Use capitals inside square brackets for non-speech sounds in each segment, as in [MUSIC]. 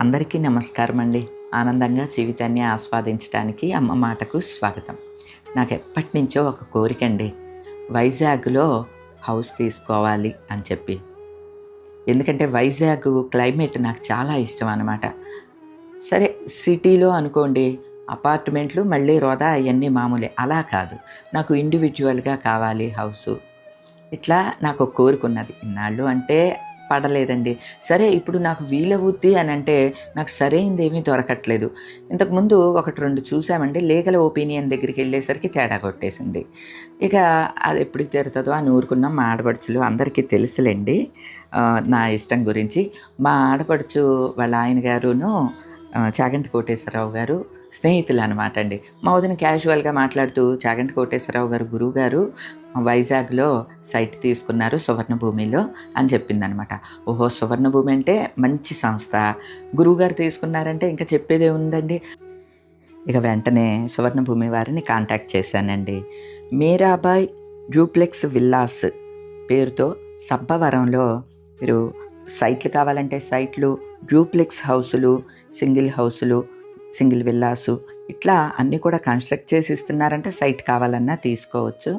అందరికీ నమస్కారం అండి ఆనందంగా జీవితాన్ని ఆస్వాదించడానికి అమ్మ మాటకు స్వాగతం. నాకు ఎప్పటి నుంచో ఒక కోరిక అండి వైజాగ్లో హౌస్ తీసుకోవాలి అని చెప్పి. ఎందుకంటే వైజాగ్ క్లైమేట్ నాకు చాలా ఇష్టం అనమాట సరే సిటీలో అనుకోండి అపార్ట్మెంట్లు మళ్ళీ రోదా అవన్నీ మామూలే. అలా కాదు. నాకు ఇండివిజువల్గా కావాలి హౌసు. ఇట్లా నాకు ఒక కోరిక ఉన్నది. ఇన్నాళ్ళు అంటే పడలేదండి. సరే ఇప్పుడు నాకు వీలవుద్ది అని అంటే నాకు సరైనది ఏమీ దొరకట్లేదు. ఇంతకుముందు ఒకటి రెండు చూసామండి. లీగల్ ఒపీనియన్ దగ్గరికి వెళ్ళేసరికి తేడా కొట్టేసింది. ఇక అది ఎప్పుడు తీరుతుందో అని ఊరుకున్న. మా ఆడపడుచులు అందరికీ తెలుసులేండి. నా ఇష్టం గురించి. మా ఆడపడుచు వాళ్ళ ఆయన గారును చాగంటి కోటేశ్వరరావు గారు స్నేహితులు అనమాట అండి మా వదిన క్యాజువల్గా మాట్లాడుతూ చాగంటి కోటేశ్వరరావు గారు గురువు గారు వైజాగ్లో సైట్ తీసుకున్నారు సువర్ణభూమిలో అని చెప్పిందనమాట. ఓహో సువర్ణభూమి అంటే మంచి సంస్థ. గురువుగారు తీసుకున్నారంటే ఇంకా చెప్పేదే ఉందండి ఇక వెంటనే సువర్ణభూమి వారిని కాంటాక్ట్ చేశానండి. మీరాబాయ్ డ్యూప్లెక్స్ విల్లాస్ పేరుతో సబ్బవరంలో మీరు సైట్లు కావాలంటే సైట్లు డ్యూప్లెక్స్ హౌసులు సింగిల్ హౌసులు సింగిల్ విల్లాసు ఇట్లా అన్నీ కూడా కన్స్ట్రక్ట్ చేసి ఇస్తున్నారంటే సైట్ కావాలన్నా తీసుకోవచ్చు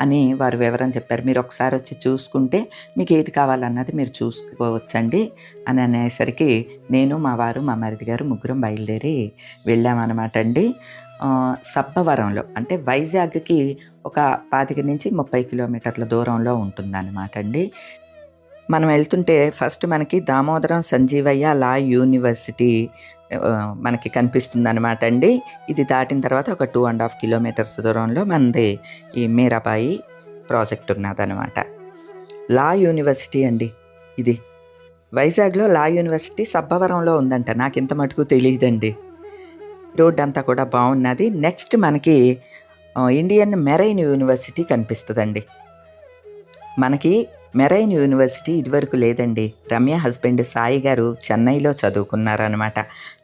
అని వారు వివరం చెప్పారు. మీరు ఒకసారి వచ్చి చూసుకుంటే మీకు ఏది కావాలన్నది మీరు చూసుకోవచ్చండి అని అనేసరికి నేను మా వారు మా మరిది గారు ముగ్గురం బయలుదేరి వెళ్ళామన్నమాట అండి. సబ్బవరంలో అంటే వైజాగ్కి ఒక పాతిక నుంచి ముప్పై కిలోమీటర్ల దూరంలో ఉంటుందన్నమాట అండి. మనం వెళ్తుంటే ఫస్ట్ మనకి దామోదరం సంజీవయ్య లా యూనివర్సిటీ మనకి కనిపిస్తుంది అనమాట అండి. ఇది దాటిన తర్వాత ఒక టూ అండ్ హాఫ్ కిలోమీటర్స్ దూరంలో మనది ఈ మీరాబాయి ప్రాజెక్ట్ ఉన్నదనమాట లా యూనివర్సిటీ అండి ఇది. వైజాగ్లో లా యూనివర్సిటీ సబ్బవరంలో ఉందంట. నాకు ఇంత మటుకు తెలియదండి. రోడ్ అంతా కూడా బాగున్నది. నెక్స్ట్ మనకి ఇండియన్ మెరైన్ యూనివర్సిటీ కనిపిస్తుందండి. మనకి మెరైన్ యూనివర్సిటీ ఇదివరకు లేదండి. రమ్య హస్బెండ్ సాయి గారు చెన్నైలో చదువుకున్నారనమాట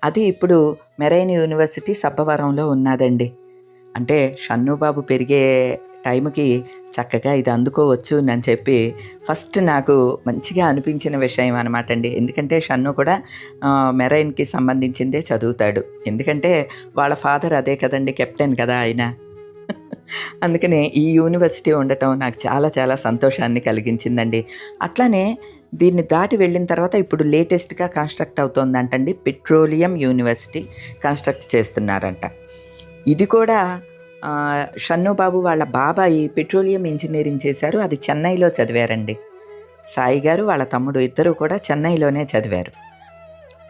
అది ఇప్పుడు మెరైన్ యూనివర్సిటీ సబ్బవరంలో ఉన్నదండి. అంటే షన్నుబాబు పెరిగే టైంకి చక్కగా ఇది అందుకోవచ్చు అని చెప్పి ఫస్ట్ నాకు మంచిగా అనిపించిన విషయం అనమాట అండి. ఎందుకంటే షన్ను కూడా మెరైన్కి సంబంధించిందే చదువుతాడు. ఎందుకంటే వాళ్ళ ఫాదర్ అదే కదండి కెప్టెన్ కదా ఆయన. అందుకనే ఈ యూనివర్సిటీ ఉండటం నాకు చాలా చాలా సంతోషాన్ని కలిగించిందండి. అట్లానే దీన్ని దాటి వెళ్ళిన తర్వాత ఇప్పుడు లేటెస్ట్గా కన్స్ట్రక్ట్ అవుతోందంటండి. పెట్రోలియం యూనివర్సిటీ కన్స్ట్రక్ట్ చేస్తున్నారంట. ఇది కూడా షన్నుబాబు బాబు వాళ్ళ బాబాయి పెట్రోలియం ఇంజనీరింగ్ చేశారు. అది చెన్నైలో చదివారండి. సాయి గారు వాళ్ళ తమ్ముడు ఇద్దరు కూడా చెన్నైలోనే చదివారు.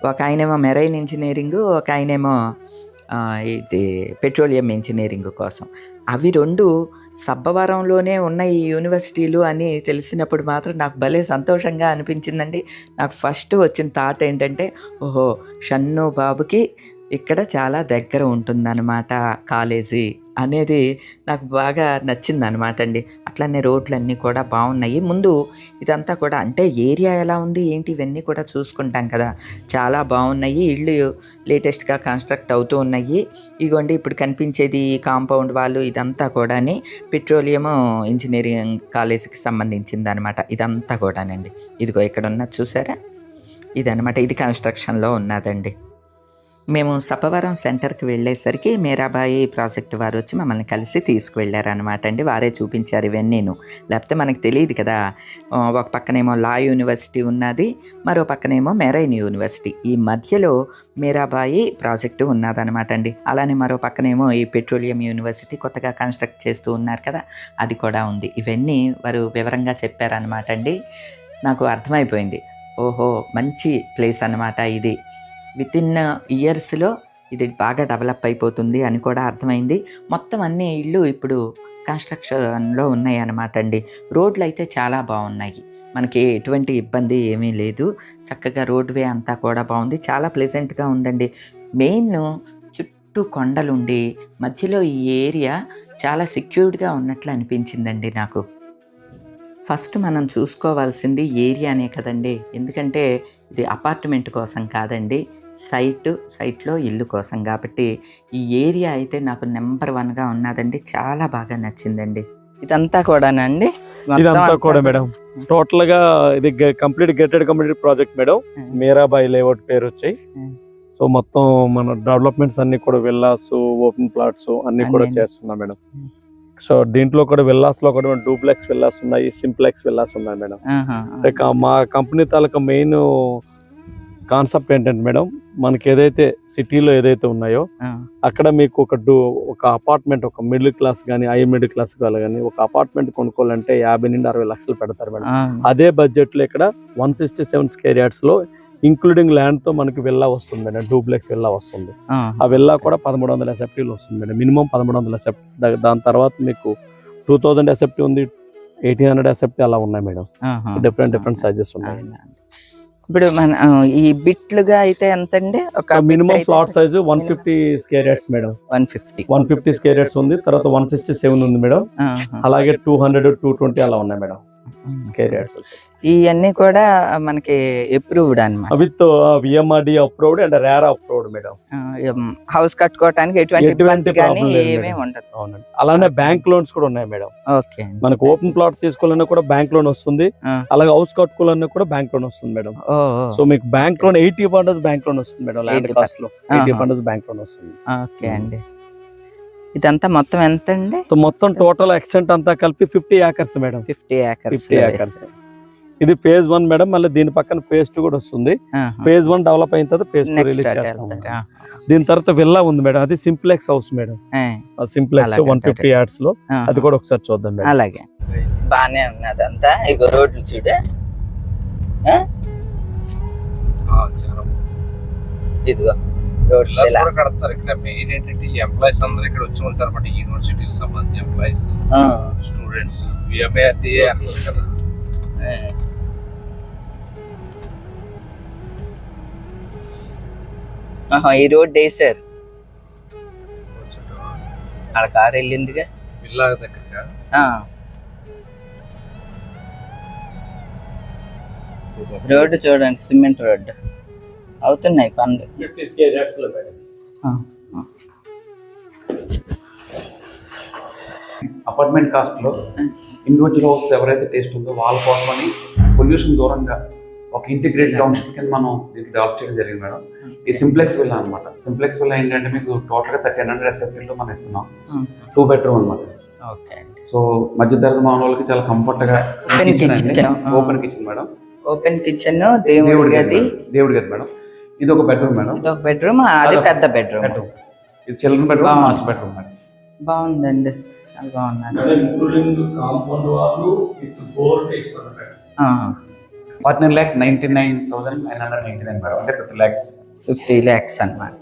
ఒక ఆయనేమో మెరైన్ ఇంజనీరింగ్ ఒక ఆయనేమో ఇది పెట్రోలియం ఇంజనీరింగ్ కోసం. అవి రెండు సబ్బవరంలోనే ఉన్న ఈ యూనివర్సిటీలు అని తెలిసినప్పుడు మాత్రం నాకు భలే సంతోషంగా అనిపించిందండి. నాకు ఫస్ట్ వచ్చిన థాట్ ఏంటంటే ఓహో షన్ను బాబుకి ఇక్కడ చాలా దగ్గర ఉంటుందన్నమాట కాలేజీ. అనేది నాకు బాగా నచ్చిందనమాట అండి అట్లనే రోడ్లన్నీ కూడా బాగున్నాయి ముందు ఇదంతా కూడా అంటే ఏరియా ఎలా ఉంది? ఏంటి? ఇవన్నీ కూడా చూసుకుంటాం కదా. చాలా బాగున్నాయి ఇళ్ళు లేటెస్ట్గా కన్స్ట్రక్ట్ అవుతూ ఉన్నాయి. ఇగోండి ఇప్పుడు కనిపించేది కాంపౌండ్ వాళ్ళు ఇదంతా కూడాని పెట్రోలియం ఇంజనీరింగ్ కాలేజీకి సంబంధించింది అనమాట ఇదంతా కూడానండి. ఇదిగో ఇక్కడ ఉన్నది చూసారా? ఇదనమాట ఇది కన్స్ట్రక్షన్లో ఉన్నదండి. మేము సపవరం సెంటర్కి వెళ్ళేసరికి మీరాబాయి ప్రాజెక్ట్ వారు వచ్చి మమ్మల్ని కలిసి తీసుకువెళ్ళారనమాట అండి. వారే చూపించారు ఇవన్నీను. లేకపోతే మనకు తెలియదు కదా ఒక పక్కనేమో లా యూనివర్సిటీ ఉన్నది మరో పక్కనేమో మెరైన్ యూనివర్సిటీ. ఈ మధ్యలో మీరాబాయి ప్రాజెక్టు ఉన్నదనమాట అండి. అలానే మరో పక్కనేమో ఈ పెట్రోలియం యూనివర్సిటీ కొత్తగా కన్స్ట్రక్ట్ చేస్తూ ఉన్నారు కదా అది కూడా ఉంది. ఇవన్నీ వారు వివరంగా చెప్పారనమాట అండి. నాకు అర్థమైపోయింది. ఓహో మంచి ప్లేస్ అన్నమాట ఇది. విత్ ఇన్ ఇయర్స్లో ఇది బాగా డెవలప్ అయిపోతుంది అని కూడా అర్థమైంది. మొత్తం అన్ని ఇళ్ళు ఇప్పుడు కన్స్ట్రక్షన్లో ఉన్నాయి అన్నమాట అండి రోడ్లు అయితే చాలా బాగున్నాయి. మనకి ఎటువంటి ఇబ్బంది ఏమీ లేదు. చక్కగా రోడ్వే అంతా కూడా బాగుంది. చాలా ప్లెజెంట్గా ఉందండి. మెయిన్ చుట్టూ కొండలుండి మధ్యలో ఈ ఏరియా చాలా సెక్యూర్డ్గా ఉన్నట్లు అనిపించిందండి నాకు. ఫస్ట్ మనం చూసుకోవాల్సింది ఏరియానే కదండి. ఎందుకంటే ఇది అపార్ట్మెంట్ కోసం కాదండి. సైట్ సైట్లో ఇల్లు కోసం. కాబట్టి ఈ ఏరియా అయితే నాకు నెంబర్ వన్గా ఉన్నదండి. చాలా బాగా నచ్చిందండి. ఇదంతా కూడానండి ఇదంతా అంతా కూడా మేడం. టోటల్గా ఇది complete gated community project madam. Mirabai layout పేరు వచ్చాయి. సో మొత్తం మన డెవలప్మెంట్స్ అన్ని కూడా విల్లాస్ ఓపెన్ ప్లాట్స్ అన్ని కూడా. చేస్తున్నాం మేడం. సో దీంట్లో కూడా విల్లాస్లో కూడా డూప్లెక్స్ విల్లాస్ ఉన్నాయి సింప్లెక్స్ విల్లాస్ ఉన్నాయి మేడం. మా కంపెనీ తాలూకా మెయిన్ కాన్సెప్ట్ ఏంటంటే మేడం మనకి ఏదైతే సిటీలో ఏదైతే ఉన్నాయో అక్కడ మీకు ఒక డూ ఒక అపార్ట్మెంట్ ఒక మిడిల్ క్లాస్ కానీ హై మిడిల్ క్లాస్ వాళ్ళు కానీ ఒక అపార్ట్మెంట్ కొనుక్కోవాలంటే యాభై నుండి అరవై లక్షలు పెడతారు మేడం. అదే బడ్జెట్లో ఇక్కడ వన్ సిక్స్టీ సెవెన్ స్కేర్ యార్డ్స్లో ఇంక్లూడింగ్ ల్యాండ్తో మనకి విల్లా వస్తుంది మేడం డూప్లెక్స్ విల్లా వస్తుంది. ఆ, విల్లా కూడా పదమూడు వందల ఎసెప్టీలు వస్తుంది మేడం మినిమం పదమూడు వందల ఎసెప్ట్ దాని తర్వాత మీకు టూ థౌజండ్ ఎసెప్టీ ఉంది ఎయిటీన్ హండ్రెడ్ ఎసెప్టీ అలా ఉన్నాయి మేడం. డిఫరెంట్ డిఫరెంట్ సైజెస్ ఉన్నాయి. ఇప్పుడు మన ఈ బిట్లుగా అయితే ఎంత అండి ఒక minimum plot size one fifty square yards madam one fifty one fifty square yards ఉంది తర్వాత వన్ సిక్స్టీ సెవెన్ ఉంది మేడం అలాగే టూ హండ్రెడ్ టూ ట్వంటీ అలా ఉన్నాయి మేడం స్కేర్ యార్డ్స్ ఇవన్నీ కూడా మనకి అప్రూవ్డ్ అనమాట with VMRD approved and RERA approved madam. House కట్టుకోవటానికి ఎటువంటి ఏమీ. ఉండదు. అవునండి. అలానే బ్యాంక్ లోన్స్ కూడా ఉన్నాయి మేడం. ఓకే. మనకు ఓపెన్ ప్లాట్ తీసుకోవాలన్నా కూడా బ్యాంక్ లోన్ వస్తుంది. అలాగే హౌస్ కట్టుకోవాలన్నా కూడా బ్యాంక్ లోన్ వస్తుంది మేడం. సో మీకు bank loan eighty percent bank loan వస్తుంది మేడం ల్యాండ్ 80% కాస్ట్లో. ఎయిటీ. పర్సెంట్ బ్యాంక్ లోన్ వస్తుంది. ఓకే అండి. ఇదంతా మొత్తం ఎంత అండి మొత్తం టోటల్ ఎక్స్టెంట్ అంతా కలిపి fifty acres madam. Fifty acres fifty acres ఇది ఫేజ్ వన్ మేడం మళ్ళీ దీని పక్కన ఫేజ్ టూ కూడా వస్తుంది. ఫేజ్ వన్ డెవలప్ అయిన తర్వాత ఫేజ్ టూ రిలీజ్ చేస్తాం దీని తర్వాత విల్లా ఉంది మేడం అది simplex house madam. Simplex one fifty యార్డ్స్లో అది కూడా ఒకసారి చూద్దాం మేడం. అలాగే. బానే ఉన్నది అంతా ఇగో రోడ్లు చూడు. ఆ? ఇదిగో రోడ్స్ ఇలా కూడా కడతారు. ఇక్కడ మెయిన్ ఏంటంటే ఎంప్లాయీస్ అందరూ ఇక్కడ వచ్చి ఉంటారు. బట్ యూనివర్సిటీకి సంబంధించిన ఎంప్లాయీస్ ఆ, స్టూడెంట్స్ కదా ఆ. ఆహా, ఈ రోడ్ వేసారు ఆడ కారు వెళ్ళిందిగా. రోడ్డు చూడండి సిమెంట్ రోడ్డు. అవుతున్నాయి పనులు అపార్ట్మెంట్ కాస్ట్లో ఇండివిజువల్ హౌస్ ఎవరైతే టేస్ట్ ఉందో వాళ్ళ కోసమని పొల్యూషన్ దూరంగా ఒక ఇంటిగ్రేట్ టౌన్షిప్ కింద మనం దీనికి డెవలప్ చేయడం జరిగింది మేడం. ఈ సింప్లెక్స్ విల్లా అనమాట సింప్లెక్స్ విల్లా ఏంటంటే మీకు టోటల్గా థర్టీన్ హండ్రెడ్ ఎస్ఎఫ్టీ లో మనం ఇస్తున్నాం. టూ బెడ్రూమ్ అనమాట ఓకే అండి. సో మధ్య తరగతి మానవులకి చాలా కంఫర్ట్గా. Open kitchen madam. Open kitchen దేవుడి దేవుడి గది. దేవుడి గది మేడం. ఇది ఒక బెడ్రూమ్ మేడం. ఇది ఒక బెడ్రూమ్ అది పెద్ద బెడ్రూమ్ బెడ్రూమ్ ఇది children bedroom. Master bedroom madam. బాగుందండి. చాలా ఇంక్లూడింగ్ కాంపౌండ్ వాళ్ళు విత్ బోర్ ఇస్తున్నారు madam forty nine lakhs ninety nine thousand nine hundred ninety nine madam. అంటే ఫిఫ్టీ ల్యాక్స్ ఫిఫ్టీ ల్యాక్స్ అన్నమాట.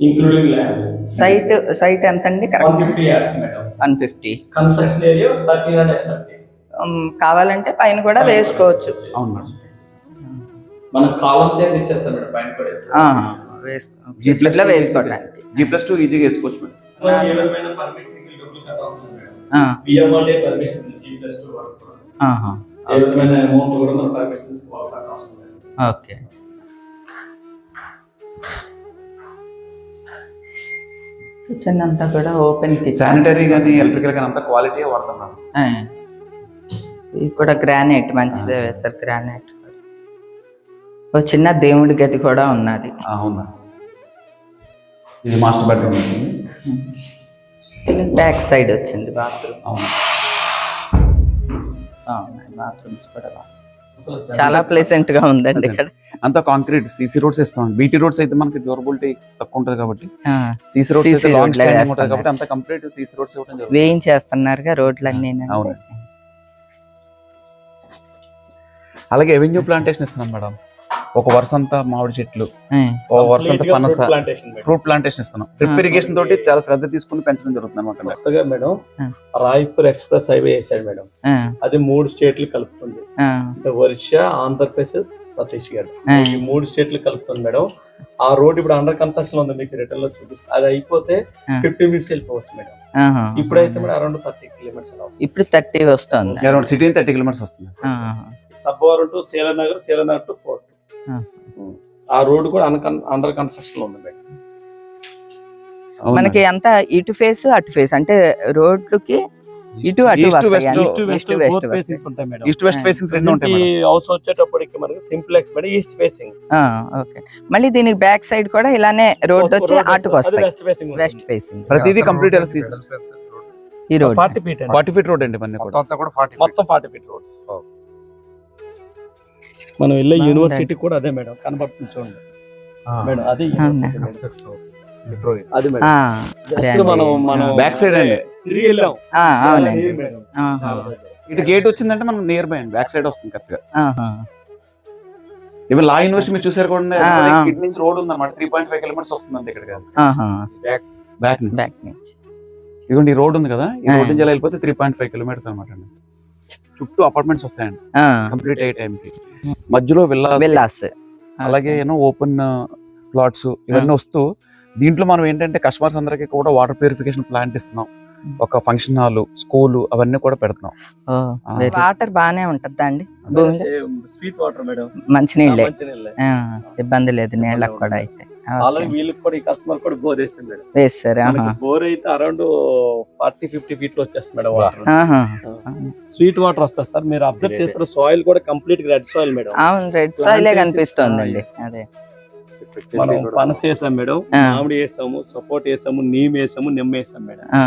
ఇంక్లూడింగ్ ల్యాండ్ సైట్ సైట్ ఎంత అండి one correct fifty yards madam. One fifty. Construction area thirteen hundred కావాలంటే పైన కూడా వేసుకోవచ్చు. అవును మేడం. మనం కాలం చేసి ఇచ్చేస్తాం మేడం పైన కూడా వేసుకో జీ ప్లస్ ఇట్లా వేసుకోవడానికి. జీ ప్లస్ టూ ఈజీగా వేసుకోవచ్చు మేడం. మనకి ఏ విధమైన పర్మిషన్ డబ్బులు కట్టాల్సిన మేడం. ఆ, VMRDA permission G plus two వరకు కూడా. ఆహా, ఏ విధమైన అమౌంట్ కూడా మన పర్మిషన్స్ వాళ్ళు కట్టాల్సిన మేడం ఓకే. కిచెన్ అంతా కూడా ఓపెన్ కిచెన్ శానిటరీ కానీ ఎలక్ట్రికల్ కానీ అంతా క్వాలిటీ వాడతాం మేడం ఇది కూడా గ్రానైట్ మంచిదే వేశారు గ్రానైట్ ఓ చిన్న దేవుడి గది కూడా ఉన్నది. అవును? ఇది మాస్టర్ బెడ్రూమ్ బ్యాక్ సైడ్ వచ్చింది బాత్రూమ్ అవును? బాగున్నాయి బాత్రూమ్స్ కూడా బాగున్నాయి. చాలా ప్లెసెంట్గా ఉందండి ఇక్కడ. అంతా కాంక్రీట్ సీసీ రోడ్స్ ఇస్తాం బీటీ రోడ్స్ అయితే మనకి డ్యూరబిలిటీ తక్కువ ఉంటుంది కాబట్టి. సీసీ రోడ్స్ అయితే లాంగ్ స్టాండింగ్ ఉంటుంది. కాబట్టి అంతా కంప్లీట్ సీసీ రోడ్స్ ఇవ్వడం జరుగుతుంది. వేయించేస్తున్నారుగా రోడ్లన్నీ అవును. అలాగే ఎవెన్యూ ప్లాంటేషన్ ఇస్తున్నాం మేడం. ఒక వరుస అంతా మామిడి చెట్లు ఒక వరుస అంతా పనస ప్లాంటేషన్ ఫ్రూట్ ప్లాంటేషన్ ఇస్తున్నాం. డ్రిప్ ఇరిగేషన్ తోటి చాలా శ్రద్ధ తీసుకుని పెంచడం జరుగుతుంది అనమాట కొత్తగా మేడం. రాయపూర్ ఎక్స్ప్రెస్ హైవే వేసాడు మేడం. అది మూడు స్టేట్లు కలుపుతుంది. అంటే ఒరిస్సా ఆంధ్రప్రదేశ్ ఛత్తీస్గఢ్ ఈ మూడు స్టేట్లు కలుపుతుంది మేడం. ఆ రోడ్ ఇప్పుడు అండర్ కన్స్ట్రక్షన్ ఉంది మీకు రిటర్న్లో చూపిస్తుంది అది అయిపోతే. ఫిఫ్టీ మినిట్స్ వెళ్ళిపోవచ్చు మేడం. ఇప్పుడైతే మేడం అరౌండ్ థర్టీ కిలోమీటర్స్ ఇప్పుడు థర్టీ వస్తుంది. అరౌండ్ సిటీ థర్టీ కిలోమీటర్స్ వస్తుంది. సబ్బవరం టు సేలనగర్ సేలనగర్ టు ఆ. ఆ రోడ్ కూడా అండర్ కన్స్ట్రక్షన్లో ఉంది మేడం మనకి అంత ఇటు ఫేస్ అటు ఫేస్. అంటే రోడ్లకి ఇటు అటు. East west. ఫేసింగ్స్ ఫేసింగ్స్ రెండు ఉంటాయి హౌస్ వచ్చేటప్పటికి మనకి సింప్లెక్స్ మేడం ఈస్ట్ ఫేసింగ్. ఆ, ఓకే. మళ్ళీ దీనికి బ్యాక్ సైడ్ కూడా ఇలానే రోడ్ వచ్చి అటుకు వస్తాయి. West facing west facing. ప్రతిదీ కంప్లీట్ ఎల్సీ ఈ road forty feet forty feet road అండి మొత్తం ఫార్టీ ఫీట్. రోడ్స్. మనం వెళ్ళే. యూనివర్సిటీ కూడా అదే మేడం కనబడుతుంది చూడండి. మేడం అది. అది మేడం మనం అండి. తిరిగి వెళ్ళాం. మేడం. ఆహా, ఇటు గేట్ వచ్చిందంటే మనం నియర్ బై అండి. బ్యాక్ సైడ్ వస్తుంది కరెక్ట్గా. ఈవెన్ లా యూనివర్సిటీ మీరు చూసారు కూడా. ఇటు నుంచి రోడ్ ఉంది అనమాట త్రీ పాయింట్ ఫైవ్ కిలోమీటర్స్ వస్తుంది అంతే ఇక్కడ. బ్యాక్ నుంచి. బ్యాక్ నుంచి. ఇదిగోండి ఈ రోడ్ ఉంది కదా. ఈ. రోడ్ నుంచి అలా వెళ్ళిపోతే త్రీ పాయింట్ ఫైవ్ కిలోమీటర్స్ అనమాట అండి. చుట్టూ అపార్ట్మెంట్స్ వస్తాయండి. కంప్లీట్ అయ్యే టైంకి మధ్యలో విల్లా విల్లాస్. అలాగే ఏమో ఓపెన్ ప్లాట్స్ ఇవన్నీ వస్తూ దీంట్లో మనం ఏంటంటే కస్టమర్స్ అందరికీ కూడా వాటర్ ప్యూరిఫికేషన్ ప్లాంట్ ఇస్తున్నాం. ఒక ఫంక్షన్ హాల్ స్కూల్ అవన్నీ కూడా పెడుతున్నాం. వాటర్ బానే ఉంటుందా అండి? స్వీట్ వాటర్ మేడం మంచినీళ్ళే. మంచినీళ్ళే. ఆ, ఇబ్బంది లేదు నీళ్ళకి కూడా అయితే. ఆల్రెడీ వీళ్ళకి కూడా ఈ కస్టమర్ కూడా బోర్ వేసాం మేడం వేస్తారు బోర్ అయితే అరౌండ్ ఫార్టీ ఫిఫ్టీ ఫీట్లో వచ్చేస్తుంది మేడం వాటర్. స్వీట్ వాటర్ వస్తుంది సార్. మీరు అబ్జర్వ్ చేస్తారు సాయిల్ కూడా కంప్లీట్ రెడ్ సాయిల్ మేడం. అవును రెడ్ సాయిలే కనిపిస్తోందండి. అదే. మనం పనస వేసాం మేడం. మామిడి వేసాము సపోర్ట్ వేసాము నీమ్ వేసాము నిమ్మ వేసాం మేడం. ఆ,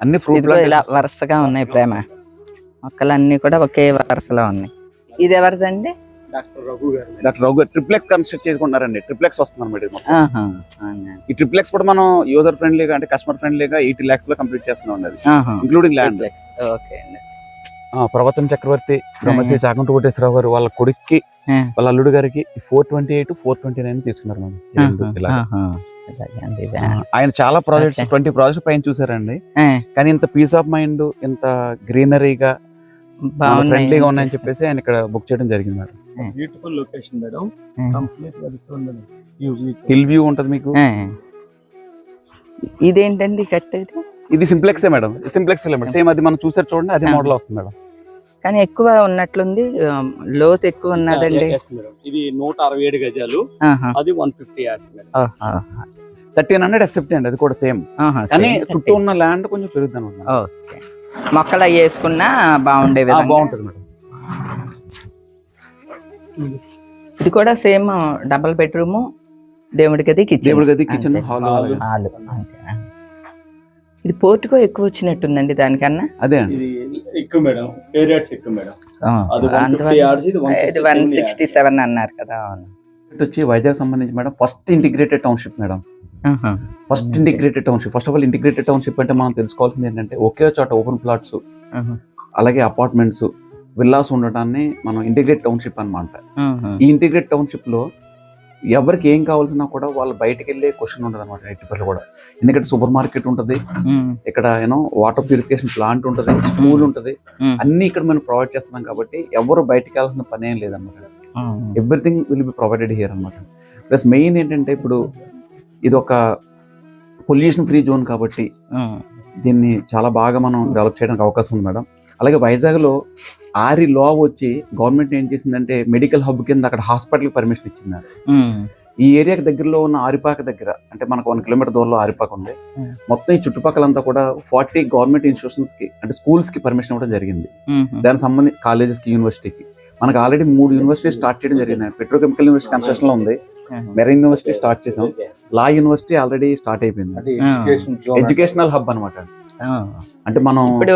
అన్ని ఫ్రూట్ ఇలా వరుసగా ఉన్నాయి ప్రేమ. మొక్కలన్నీ కూడా ఒకే వరుసలో ఉన్నాయి. ఇది ఎవరిదండి? డాక్టర్ రఘు గారు madam. Doctor Raghu triplex construct చేసుకుంటున్నారండి triplex వస్తుంది అనమాట. ఈ ట్రిప్లెక్స్ కూడా మనం యూజర్ ఫ్రెండ్లీగా అంటే కస్టమర్ ఫ్రెండ్లీగా ఎయిటీ ల్యాక్స్లో కంప్లీట్ చేస్తున్నాం అండి ఆహా. Including land. ఓకే అండి ప్రవర్తన చక్రవర్తి బ్రహ్మశ్రీ చాకంటి కోటేశ్వరరావు గారు వాళ్ళ కొడుక్కి. వాళ్ళ అల్లుడు గారికి four twenty eight four twenty nine తీసుకున్నారు మనం ఆయన చాలా ప్రాజెక్ట్స్. ట్వంటీ ప్రాజెక్ట్స్ పైన చూసారండి కానీ ఇంత పీస్ ఆఫ్ మైండ్ ఇంత గ్రీనరీగా ఫ్రెండ్లీగా ఉన్నాయని చెప్పేసి ఆయన ఇక్కడ బుక్ చేయడం జరిగింది మేడం. Beautiful location madam. ఆ. కంప్లీట్గా చూడండి మేడం. హిల్ వ్యూ ఉంటుంది మీకు. ఇదేంటండి కట్టేది ఇది సింప్లెక్సే మేడం. సింప్లెక్స్ మేడం సేమ్ అది మనం చూసారు చూడండి అదే. మోడల్ వస్తుంది మేడం. కానీ ఎక్కువ ఉన్నట్లుంది లోతు ఎక్కువ ఉన్నదండి. ఇది నూట అరవై ఏడు గజాలు. అది one fifty yards. Thirteen hundred SFT అండి అది కూడా సేమ్. ఆహా, కానీ చుట్టూ ఉన్న ల్యాండ్ కొంచెం పెరుగుతుంది అనమాట. ఓకే. మొక్కలు అవి వేసుకున్నా బాగుండే ఆ, విధంగా. బాగుంటుంది మేడం. ఇది కూడా సేమ్ డబుల్ బెడ్రూమ్ దేవుడి గది కిచెన్. దేవుడి గది కిచెన్. హాల్. ఇది పోర్టుకో ఎక్కువ వచ్చినట్టుందండి దానికన్నా? అదే. ఎక్కువ మేడం స్క్వేర్ యార్డ్స్ ఎక్కువ మేడం. ఇది వన్ సిక్స్టీ సెవెన్ అన్నారు కదా అవును. ఇటు వచ్చి వైజాగ్ సంబంధించి madam first integrated township madam. First. Integrated township. First of all integrated township అంటే మనం తెలుసుకోవాల్సింది ఏంటంటే ఒకే చోట ఓపెన్ ప్లాట్స్. అలాగే అపార్ట్మెంట్స్ విల్లాస్ ఉండటాన్ని మనం ఇంటిగ్రేట్ టౌన్షిప్ అన్నమాట. ఆహా. ఈ ఇంటిగ్రేట్ టౌన్షిప్లో ఎవరికి ఏం కావాల్సినా కూడా వాళ్ళు బయటికి వెళ్ళే క్వశ్చన్ ఉండదు అనమాట ఎట్టి కూడా. ఎందుకంటే సూపర్ మార్కెట్ ఉంటుంది ఇక్కడ you know water purification plant ఉంటుంది స్కూల్ ఉంటుంది అన్ని ఇక్కడ మనం ప్రొవైడ్ చేస్తున్నాం కాబట్టి ఎవరు బయటికి వెళ్ళాల్సిన పని ఏం లేదన్నమాట. Everything will be provided here అనమాట ప్లస్ మెయిన్ ఏంటంటే ఇప్పుడు ఇది ఒక పొల్యూషన్ ఫ్రీ జోన్ కాబట్టి. దీన్ని చాలా బాగా మనం డెవలప్ చేయడానికి అవకాశం ఉంది మేడం అలాగే వైజాగ్లో ఆరి లా వచ్చి గవర్నమెంట్ ఏం చేసిందంటే మెడికల్ హబ్ కింద అక్కడ హాస్పిటల్కి పర్మిషన్ ఇచ్చింది. ఈ ఏరియాకి దగ్గరలో ఉన్న ఆరిపాక దగ్గర అంటే మనకు వన్ కిలోమీటర్ దూరంలో ఆరిపాక ఉంది. మొత్తం ఈ చుట్టుపక్కలంతా కూడా ఫార్టీ గవర్నమెంట్ ఇన్స్టిట్యూషన్స్కి అంటే స్కూల్స్కి పర్మిషన్ ఇవ్వడం జరిగింది. దానికి సంబంధించి కాలేజెస్కి యూనివర్సిటీకి మనకు ఆల్రెడీ మూడు యూనివర్సిటీ స్టార్ట్ చేయడం జరిగింది పెట్రోకెమికల్ యూనివర్సిటీ కన్స్ట్రక్షన్లో ఉంది. మెరైన్ యూనివర్సిటీ స్టార్ట్ చేసాం. లా యూనివర్సిటీ ఆల్రెడీ స్టార్ట్ అయిపోయింది. ఎడ్యుకేషనల్ హబ్ అన్నమాట ఆ. అంటే మనం ఇప్పుడు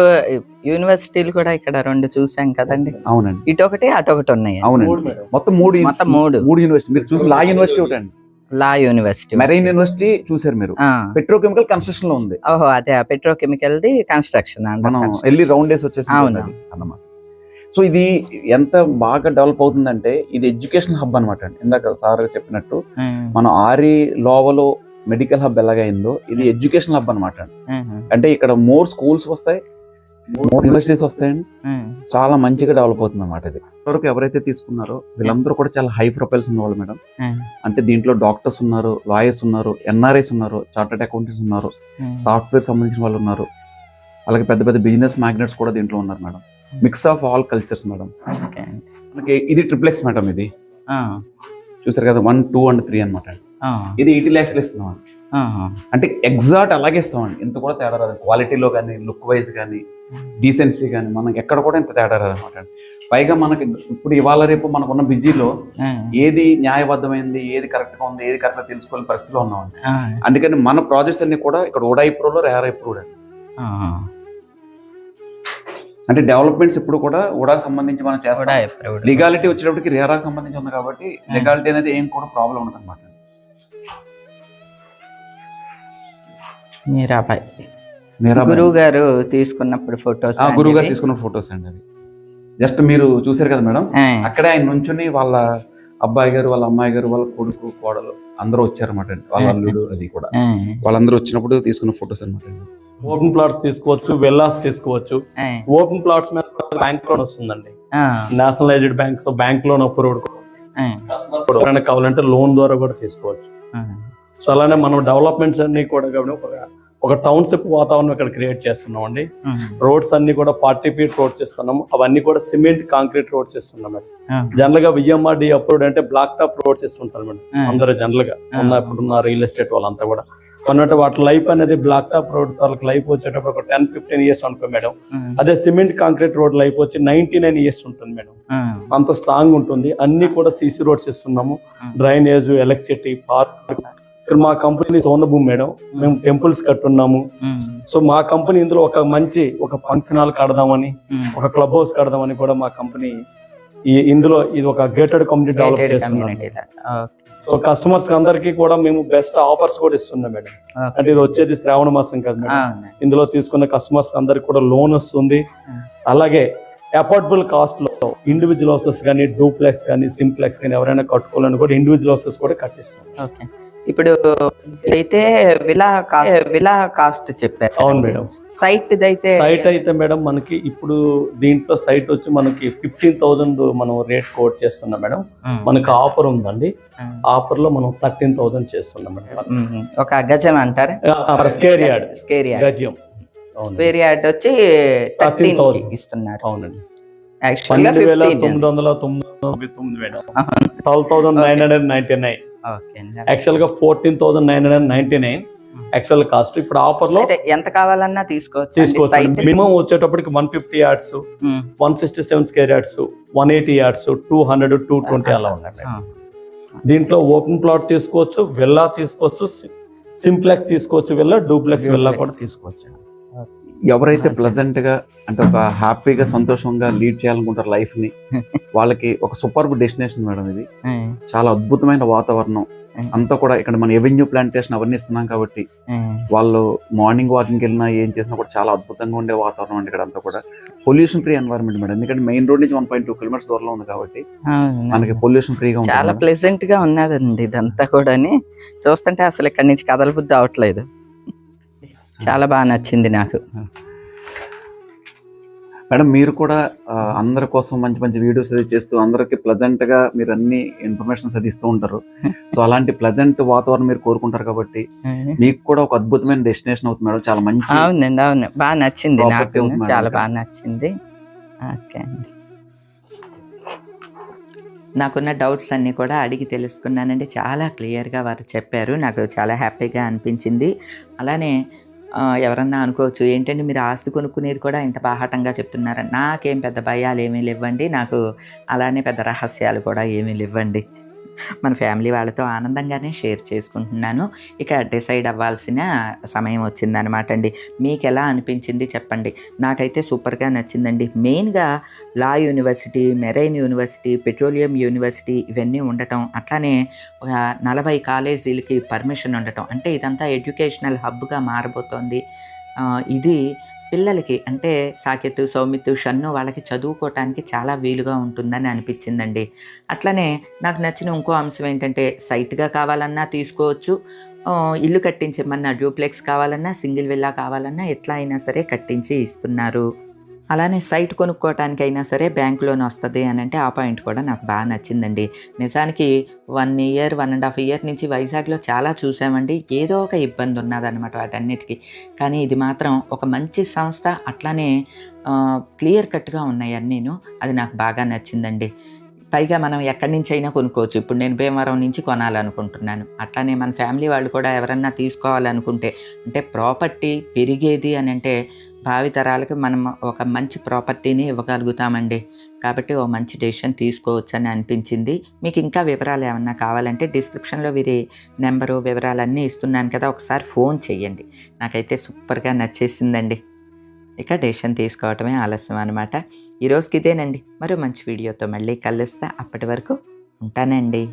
యూనివర్సిటీలు కూడా ఇక్కడ రెండు చూసాం కదండి. అవునండి. ఇటు ఒకటి అటు ఒకటి ఉన్నాయి. అవునండి. మొత్తం మూడు మొత్తం మూడు. మూడు యూనివర్సిటీ. మీరు చూసి లా యూనివర్సిటీ ఒకటి అండి. లా యూనివర్సిటీ మెరైన్ యూనివర్సిటీ చూసారు మీరు. పెట్రోకెమికల్ కన్స్ట్రక్షన్లో ఉంది. ఓహో అదే పెట్రోకెమికల్ ది కన్స్ట్రక్షన్ మనం వెళ్ళి రౌండ్ డేస్ వచ్చేసి అవును. అన్నమాట. సో ఇది ఎంత బాగా డెవలప్ అవుతుందంటే ఇది ఎడ్యుకేషన్ హబ్ అనమాట అండి. ఇందాక సార్ చెప్పినట్టు మనం ఆరి లోవలో మెడికల్ హబ్ ఎలాగైందో ఇది ఎడ్యుకేషన్ హబ్ అనమాట అంటే ఇక్కడ మోర్ స్కూల్స్ వస్తాయి మోర్ యూనివర్సిటీస్ వస్తాయండి చాలా మంచిగా డెవలప్ అవుతుంది అనమాట ఇది. ఇప్పటివరకు ఎవరైతే తీసుకున్నారో వీళ్ళందరూ కూడా చాలా హై ప్రొఫైల్స్ ఉన్నవాళ్ళు మేడం. అంటే దీంట్లో డాక్టర్స్ ఉన్నారు లాయర్స్ ఉన్నారు ఎన్ఆర్ఐస్ ఉన్నారు చార్టెడ్ అకౌంటెంట్స్ ఉన్నారు సాఫ్ట్వేర్ సంబంధించిన వాళ్ళు ఉన్నారు. అలాగే పెద్ద పెద్ద బిజినెస్ మ్యాగ్నెట్స్ కూడా దీంట్లో ఉన్నారు madam. Mix of all cultures madam మనకి ఇది ట్రిప్లెక్స్ మేడం ఇది. చూసారు కదా వన్ టూ అండ్ త్రీ అనమాట ఇది ఎయిటీ ల్యాక్స్ ఇస్తున్నాం. అంటే ఎగ్జాక్ట్ అలాగే ఇస్తామండి. ఇంత కూడా తేడా రాదు. క్వాలిటీలో కానీ లుక్ వైజ్ కానీ డీసెన్సీ కానీ మనకి ఎక్కడ కూడా ఇంత తేడా రాదన్నమాట పైగా మనకి ఇప్పుడు ఇవాళ రేపు మనకున్న బిజీలో ఏది న్యాయబద్ధమైంది ఏది కరెక్ట్గా ఉంది ఏది కరెక్ట్గా తెలుసుకోవాలని పరిస్థితిలో ఉన్నామండి. అందుకని మన ప్రాజెక్ట్స్ అన్ని కూడా ఇక్కడ ఉడాయి ప్రోలో రేరాయి ప్రో అంటే డెవలప్మెంట్స్ ఇప్పుడు కూడా ఉడాకి సంబంధించి మనం చేస్తాం. లీగాలిటీ వచ్చేటప్పటికి రేరాకి సంబంధించి ఉంది కాబట్టి లీగాలిటీ అనేది ఏం కూడా ప్రాబ్లం ఉండదు అనమాట మీరాబాయ్. గురువు గారు తీసుకున్నప్పుడు ఫొటోస్ గురువు గారు తీసుకున్న ఫొటోస్ అండి అవి. జస్ట్ మీరు చూసారు కదా మేడం? అక్కడే ఆయన నుంచుని వాళ్ళ అబ్బాయి గారు వాళ్ళ అమ్మాయి గారు వాళ్ళ కొడుకు కోడలు అందరూ వచ్చారన్నమాట అండి. వాళ్ళ అల్లుడు అది కూడా. వాళ్ళందరూ వచ్చినప్పుడు తీసుకున్న ఫొటోస్ అనమాట ఓపెన్ ప్లాట్స్ తీసుకోవచ్చు వెల్లాస్ తీసుకోవచ్చు. ఓపెన్ ప్లాట్స్ మీద బ్యాంక్ లోన్ వస్తుందండి. Nationalized banks bank loan approved customers ఎవరైనా కావాలంటే లోన్ ద్వారా కూడా తీసుకోవచ్చు. సో అలానే మనం డెవలప్మెంట్స్ అన్ని కూడా ఒక టౌన్షిప్ వాతావరణం ఇక్కడ క్రియేట్ చేస్తున్నాం అండి రోడ్స్ అన్ని కూడా ఫార్టీ ఫీట్ రోడ్స్ ఇస్తున్నాం అవన్నీ కూడా సిమెంట్ కాంక్రీట్ రోడ్స్ ఇస్తున్నాం మేడం. జనరల్గా విఎంఆర్డి అప్రూవ్డ్ అంటే బ్లాక్ టాప్ రోడ్స్ ఇస్తుంటారు మేడం. అందరూ జనరల్గా ఉన్న ఇప్పుడున్న రియల్ ఎస్టేట్ వాళ్ళంతా కూడా. కొన్నట్టు వాటి లైఫ్ అనేది బ్లాక్ టాప్ రోడ్ వాళ్ళకి లైఫ్ వచ్చేటప్పుడు ఒక టెన్ ఫిఫ్టీన్ ఇయర్స్ అనుకో మేడం. అదే సిమెంట్ కాంక్రీట్ రోడ్ లైఫ్ వచ్చి నైన్టీ నైన్ ఇయర్స్ ఉంటుంది మేడం. అంత స్ట్రాంగ్ ఉంటుంది. అన్ని కూడా సీసీ రోడ్స్ ఇస్తున్నాము డ్రైనేజ్ ఎలక్ట్రిసిటీ పార్క్ ఇక్కడ మా కంపెనీ సోన భూమి మేడం. మేము. టెంపుల్స్ కట్టున్నాము. సో మా కంపెనీ ఇందులో ఒక మంచి ఒక ఫంక్షన్ హాల్ కడదామని ఒక క్లబ్ హౌస్ కడదామని కూడా మా కంపెనీ ఇందులో ఇది ఒక గేటెడ్ కమ్యూనిటీ డెవలప్ చేస్తున్నాం సో కస్టమర్స్ అందరికీ కూడా మేము బెస్ట్ ఆఫర్స్ కూడా ఇస్తున్నాం మేడం. అంటే ఇది వచ్చేది శ్రావణ మాసం కదా మేడం. ఇందులో తీసుకున్న కస్టమర్స్ అందరికి కూడా లోన్ వస్తుంది. అలాగే అఫోర్డబుల్ కాస్ట్లో ఇండివిజువల్ హౌసెస్ కానీ డూప్లెక్స్ కానీ సింప్లెక్స్ కానీ ఎవరైనా కట్టుకోవాలని కూడా ఇండివిజువల్ హౌసెస్ కూడా కట్టిస్తాం. ఓకే ఇప్పుడు అయితే విలా కాస్ట్ విలా కాస్ట్ చెప్పారు. అవును మేడం. సైట్ అయితే సైట్ అయితే మేడం మనకి ఇప్పుడు దీంట్లో సైట్ వచ్చి మనకి ఫిఫ్టీన్ థౌసండ్ మనం రేట్ కోట్ చేస్తున్నాం మేడం. మనకి ఆఫర్ ఉందండి. ఆఫర్లో మనం థర్టీన్ థౌసండ్ చేస్తున్నాం మేడం. ఒక గజం అంటారా? స్కేర్ యార్డ్ స్కేర్ యార్డ్ గజ్యం అవును స్క్వేర్ యార్డ్ వచ్చి 13,000 థర్టీన్ ఇస్తున్నారు. అవునండి. పన్నెండు వేల తొమ్మిది వందల తొమ్మిది తొమ్మిది madam. Twelve thousand nine hundred ninety nine. Okay యాక్చువల్గా fourteen thousand nine hundred ninety nine actual cost ఇప్పుడు ఆఫర్లో ఎంత కావాలన్నా తీసుకోవచ్చు తీసుకోవచ్చు. మినిమం వచ్చేటప్పటికి one fifty yards one sixty seven square yards one eighty yards two hundred two twenty అలా ఉన్నాయి మేడం. దీంట్లో ఓపెన్ ప్లాట్ తీసుకోవచ్చు విల్లా తీసుకోవచ్చు సింప్లెక్స్ తీసుకోవచ్చు విల్లా డూప్లెక్స్ విల్లా కూడా తీసుకోవచ్చు. ఎవరైతే ప్లెజెంట్గా అంటే ఒక హ్యాపీగా సంతోషంగా లీడ్ చేయాలనుకుంటారు లైఫ్ని [LAUGHS] వాళ్ళకి ఒక సూపర్ డెస్టినేషన్ మేడం ఇది. చాలా అద్భుతమైన వాతావరణం. అంతా కూడా ఇక్కడ మన ఎవెన్యూ ప్లాంటేషన్ అవన్నీ ఇస్తున్నాం కాబట్టి వాళ్ళు మార్నింగ్ వాకింగ్కి వెళ్ళినా ఏం చేసినా కూడా చాలా అద్భుతంగా ఉండే వాతావరణం అండి ఇక్కడ అంతా కూడా. Pollution free environment madam. ఎందుకంటే మెయిన్ రోడ్ నుంచి వన్ పాయింట్ టూ కిలోమీటర్స్ దూరంలో ఉంది కాబట్టి మనకి పొల్యూషన్ ఫ్రీగా చాలా ప్లెజెంట్గా ఉన్నదండి ఇదంతా కూడా చూస్తుంటే అసలు ఇక్కడి నుంచి కదల బుద్ధి అవట్లేదు చాలా బాగా నచ్చింది నాకు. మేడం మీరు కూడా అందరి కోసం మంచి మంచి వీడియోస్ అది చేస్తూ అందరికి ప్లెజెంట్గా మీరు అన్ని ఇన్ఫర్మేషన్స్ అది ఇస్తూ ఉంటారు. [LAUGHS] సో అలాంటి ప్లెజెంట్ వాతావరణం మీరు కోరుకుంటారు కాబట్టి మీకు కూడా ఒక అద్భుతమైన డెస్టినేషన్ అవుతుంది మేడం. చాలా మంచి అవునండి అవును. బాగా నచ్చింది నాకు. చాలా. బాగా నచ్చింది. ఓకే అండి. నాకున్న డౌట్స్ అన్నీ కూడా అడిగి తెలుసుకున్నానండి. చాలా క్లియర్గా వారు చెప్పారు. నాకు చాలా హ్యాపీగా అనిపించింది. అలానే ఎవరన్నా అనుకోవచ్చు. ఏంటంటే మీరు ఆస్తి కొనుక్కునేది కూడా ఇంత బాహాటంగా చెప్తున్నారు నాకేం పెద్ద భయాలు ఏమీ లేవండి. నాకు అలానే పెద్ద రహస్యాలు కూడా ఏమీ లేవండి. మన ఫ్యామిలీ వాళ్ళతో ఆనందంగానే షేర్ చేసుకుంటున్నాను. ఇక డిసైడ్ అవ్వాల్సిన సమయం వచ్చిందనమాట అండి. మీకు ఎలా అనిపించింది చెప్పండి. నాకైతే సూపర్గా నచ్చిందండి. మెయిన్గా law university marine university petroleum university ఇవన్నీ ఉండటం అట్లానే ఒక నలభై కాలేజీలకి పర్మిషన్ ఉండటం అంటే ఇదంతా ఎడ్యుకేషనల్ హబ్గా మారబోతోంది. ఇది పిల్లలకి అంటే సాకెతు సౌమితు షన్ను వాళ్ళకి చదువుకోవటానికి చాలా వీలుగా ఉంటుందని అనిపించిందండి. అట్లనే నాకు నచ్చిన ఇంకో అంశం ఏంటంటే సైట్గా కావాలన్నా తీసుకోవచ్చు. ఇల్లు కట్టించమన్నా డ్యూప్లెక్స్ కావాలన్నా సింగిల్ విల్లా కావాలన్నా ఎట్లా అయినా సరే కట్టించి ఇస్తున్నారు. అలానే సైట్ కొనుక్కోవటానికైనా సరే బ్యాంక్ లోన్ వస్తుంది అని అంటే ఆ పాయింట్ కూడా నాకు బాగా నచ్చిందండి. నిజానికి one year one and half year నుంచి వైజాగ్లో చాలా చూసామండి. ఏదో ఒక ఇబ్బంది ఉన్నదనమాట వాటన్నిటికీ. కానీ ఇది మాత్రం ఒక మంచి సంస్థ అట్లానే క్లియర్ కట్గా ఉన్నాయి అన్నీను. అది నాకు బాగా నచ్చిందండి. పైగా మనం ఎక్కడి నుంచి అయినా కొనుక్కోవచ్చు. ఇప్పుడు నేను భీమవరం నుంచి కొనాలనుకుంటున్నాను. అట్లానే మన ఫ్యామిలీ వాళ్ళు కూడా ఎవరన్నా తీసుకోవాలనుకుంటే అంటే ప్రాపర్టీ పెరిగేది అని అంటే భావితరాలకు మనం ఒక మంచి ప్రాపర్టీని ఇవ్వగలుగుతామండి. కాబట్టి ఓ మంచి డెసిషన్ తీసుకోవచ్చు అని అనిపించింది. మీకు ఇంకా వివరాలు ఏమన్నా కావాలంటే డిస్క్రిప్షన్లో వీరి నెంబరు వివరాలన్నీ ఇస్తున్నాను కదా ఒకసారి ఫోన్ చేయండి. నాకైతే సూపర్గా నచ్చేసిందండి. ఇక డెసిషన్ తీసుకోవటమే ఆలస్యం అనమాట ఈరోజుకి ఇదేనండి. మరో మంచి వీడియోతో మళ్ళీ కలుస్తా. అప్పటి వరకు ఉంటానండి.